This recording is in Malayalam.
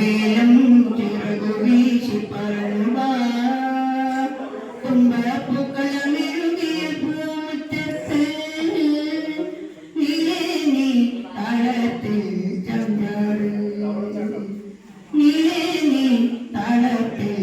മേലം ചിറകു വീശി പറമ്പ. തുമ്പളപ്പൂക്കളമിഴുകിയ പൂമുറ്റത്ത് നീലേ നീ താളത്തിൽ ചന്ദ്രാട് നീലേ നീ താളത്തിൽ